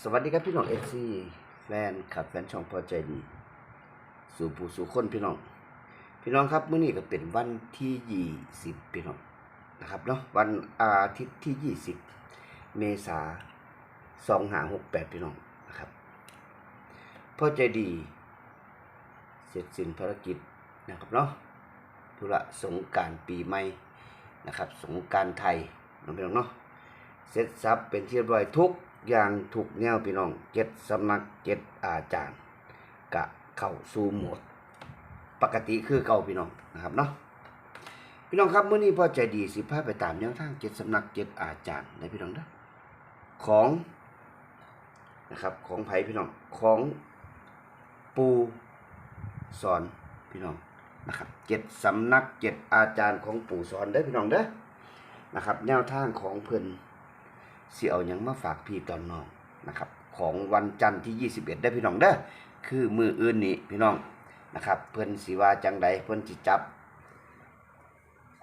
สวัสดีครับพี่น้องเอซีแฟนขับแฟนช่องพอใจดี สู่ผู้สู่คนพี่น้อง พี่น้องครับเมื้อนี้ก็เป็นวันที่ยี่สิบพี่น้องนะครับเนาะวันอาทิตย์ที่ยี่สิบเมษาสองหาหกแปดพี่น้องนะครับพอใจดีเสร็จสิ้นภารกิจนะครับเนาะธุระสงการปีใหม่นะครับ สงการไทยน้องพี่น้องเนาะเสร็จสับเป็นที่เรียบร้อยทุก อย่างถูกแนวพี่น้องเจ็ดสำนักเจ็ดอาจารย์กะเข้าสู่โหมด ปกติคือเก่าพี่น้องนะครับเนาะพี่น้องครับเมื่อนี้พ่อใจดีสิพาไปตามแนวทางเจ็ดสำนักเจ็ดอาจารย์นะพี่น้องนะของนะครับของไผ่พี่น้องของปูสอนพี่น้องนะครับเจ็ดสำนักเจ็ดอาจารย์ของปู่สอนเด้อพี่น้องเด้อนะครับ แนวทางของเพิ่อน สิเอาหยังมาฝากพี่ตอนน้องนะครับ ของวันจันทร์ที่ 21 ได้พี่น้องเด้อคือมืออื่นนี้พี่น้องนะครับ เพิ่นสิว่าจังใดเพิ่นสิจับ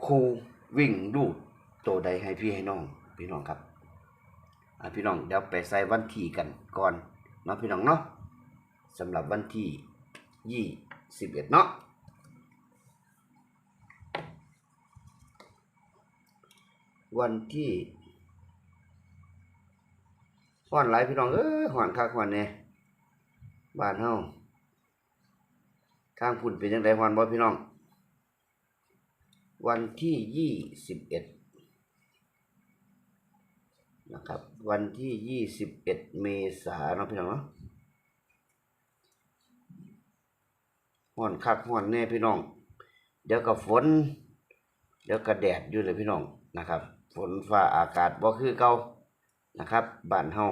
คูวิ่งลูดโตใดให้พี่ให้น้องพี่น้องครับอ่าพี่น้องเดี๋ยวไปใส่วันที่กันก่อนเนาะพี่น้องเนาะสำหรับวันที่21เนาะวันที่ ฮ้อนหลายพี่น้องเอ้ยฮ้อนคักฮ้อนแน่บ้านเฮาทางพุ่นเป็นจังไดฮ้อนบ่พี่น้อง วันที่ยี่สิบเอ็ดนะครับ วันที่ยี่สิบเอ็ดเมษายนเนาะพี่น้องเนาะฮ้อนคักฮ้อนแน่พี่น้อง เดี๋ยวก็ฝน เดี๋ยวก็แดดอยู่เลยพี่น้องนะครับ ฝนฟ้าอากาศบ่คือเก่า นะครับบ้านเฮา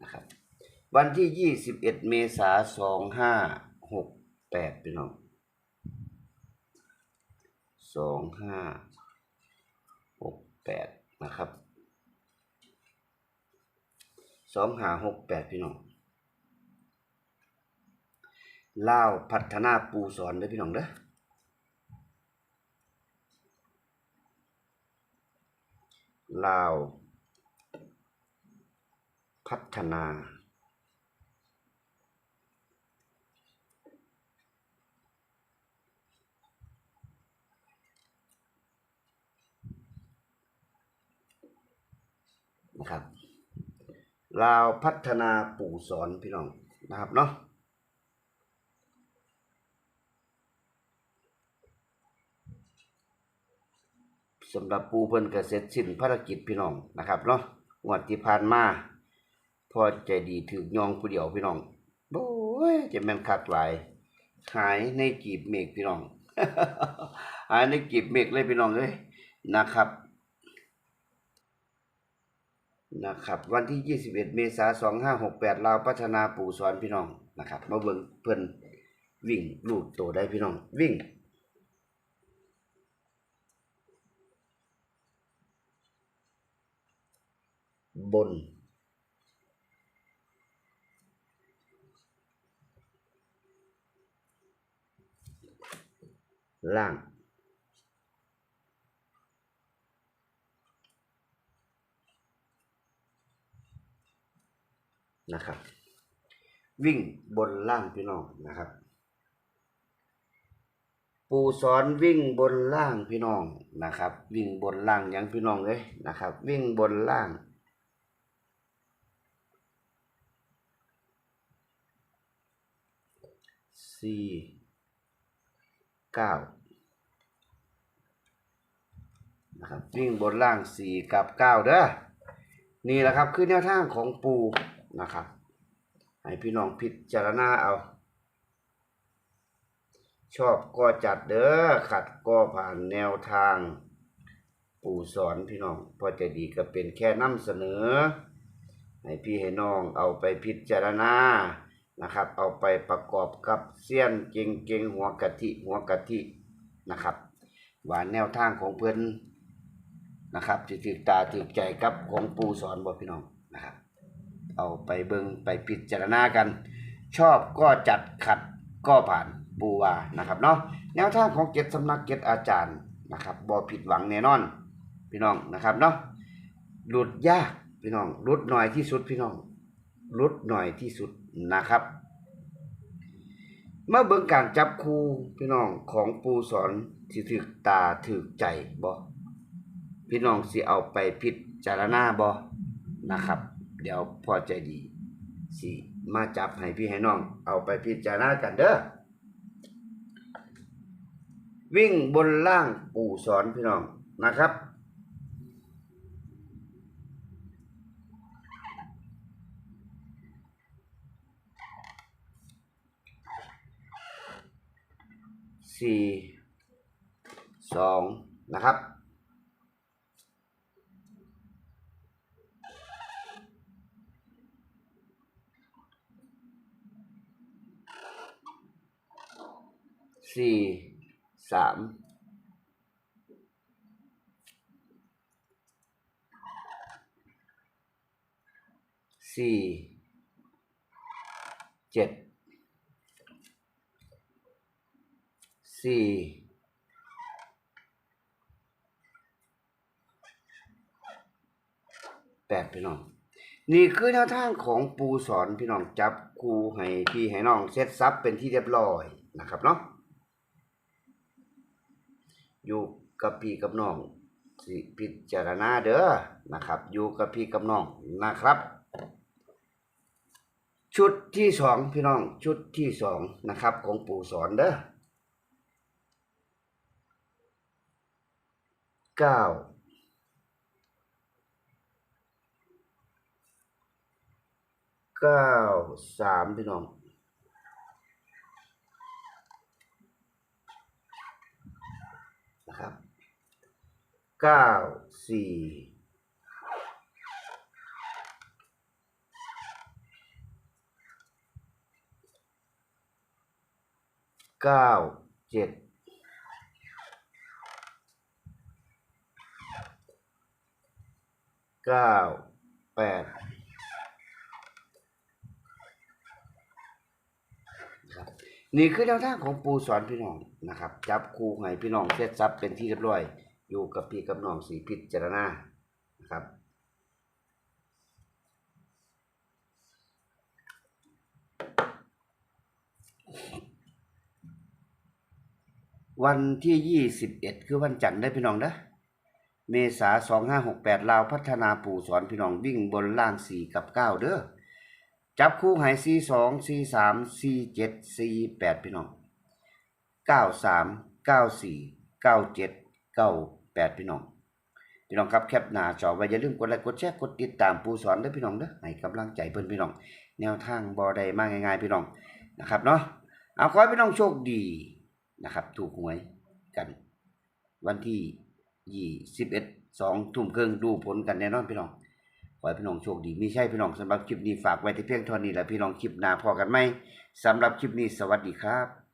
นะครับ วันที่ 21 เมษายน2568พี่น้อง2568นะครับ2568พี่น้องเล่าพัฒนาปูสอนเด้อพี่น้องเด้อ ลาว พัฒนา นะครับ ลาวพัฒนาปู่สอนพี่น้องนะครับเนาะ สำหรับปูเพิ่นก็เสร็จสิ้นภารกิจพี่น้องนะครับเนาะงวดที่ผ่านมาพอใจดีถือยองผู้เดียวพี่น้องโอ้ยจะแม่นคักหลายหายในกีบเมฆพี่น้อง หายในกีบเมฆเลยพี่น้องเอ้ยนะครับนะครับวันที่ 21 เมษายน2568ลาวพัฒนาปู่สอนพี่น้องนะครับมาเบิ่งเพิ่นวิ่งลูกโตได้พี่น้อง วิ่ง บน ล่าง นะครับ วิ่งบนล่างพี่น้องนะครับ ปูสอนวิ่งบนล่างพี่น้องนะครับ วิ่งบนล่างย่างพี่น้องเลยนะครับ วิ่งบนล่าง สี่เก้านะครับวิ่งบนล่างสี่กับเก้าเด้อนี่แหละครับคือแนวทางของปูนะครับให้พี่น้องพิจารณาเอา ชอบก็จัดเด้อขัดก็ผ่านแนวทาง ปู่สอนพี่น้องพอจะดีก็เป็นแค่นำเสนอ ให้พี่ให้น้องเอาไปพิจารณา นะครับ เอาไปประกอบกับเสี้ยนเก่งเก่งหัวกะทิหัวกะทินะครับว่าแนวทางของเพื่อนนะครับที่ถือตาถือใจกับของปูสอนบ่พี่น้องนะครับ เอาไปเบิงไปพิจารณากัน ชอบก็จัดขัดก็ผ่านปูวานะครับเนาะแนวทางของเจ็ดสำนักเจ็ดอาจารย์นะครับบ่ผิดหวังแน่นอนพี่น้องนะครับเนาะหลุดยากพี่น้องหลุดหน่อยที่สุดพี่น้องหลุดหน่อยที่สุด นะครับ เมื่อเบิ่งการจับคู่พี่น้องของปูสอนสิถึกตาถึกใจบ่พี่น้องสิเอาไปพิจารณาบ่นะครับ เดี๋ยวพอใจดีสิมาจับให้พี่ให้น้อง เอาไปพิจารณากันเด้อวิ่งบนล่างปูสอนพี่น้องนะครับ สี่สองนะครับ สี่สามสี่เจ็ด สี่แปดพี่น้อง นี่คือแนวทางของปูสอนพี่น้องจับครูให้พี่ให้น้องเซตซับเป็นที่เรียบร้อยนะครับเนาะอยู่กับพี่กับน้องสิพิจารณาเด้อนะครับ อยู่กับพี่กับน้องนะครับ ชุดที่สองพี่น้องชุดที่สองนะครับ ของปู่สอนเด้อ เก้าเก้าสามพี่น้องนะครับเก้าสี่เก้าเจ็ด เก้าแปดครับนี่คือแนวทางของปูสอนพี่น้องนะครับ จับคู่ให้พี่น้องเซตซับเป็นที่เรียบร้อย อยู่กับพี่กับน้องสีพิจารณานะครับวันที่ยี่สิบเอ็ดคือวันจันทร์ได้พี่น้องนะ เมษาสองห้าหกแปดลาวพัฒนาปู่สอนพี่น้องวิ่งบนล่างสี่กับเก้าเด้อจับคู่หายสี่สองสี่สามสี่เจ็ดสี่แปดพี่น้องเก้าสามเก้าสี่เก้าเจ็ดเก้าแปดพี่น้องพี่น้องครับแคปหน้าจอไว้อย่าลืมกดไลค์กดแชร์กดติดตามปู่สอนด้อพี่น้องเด้อให้กำลังใจเพิ่นพี่น้อง แนวทางบอใดมากง่ายๆพี่น้องนะครับเนาะเอาขอให้พี่น้องโชคดีนะครับ ถูกหวยกัน วันที่ ยี่สิบเอ็ดสองทุ่มครึ่งดูผลกันแน่นอนพี่น้องขอให้พี่น้องโชคดีมีใช่พี่น้องสำหรับคลิปนี้ฝากไว้ที่เพียงเท่านี้แหละพี่น้องคลิปหน้าพอกันไหมสำหรับคลิปนี้สวัสดีครับ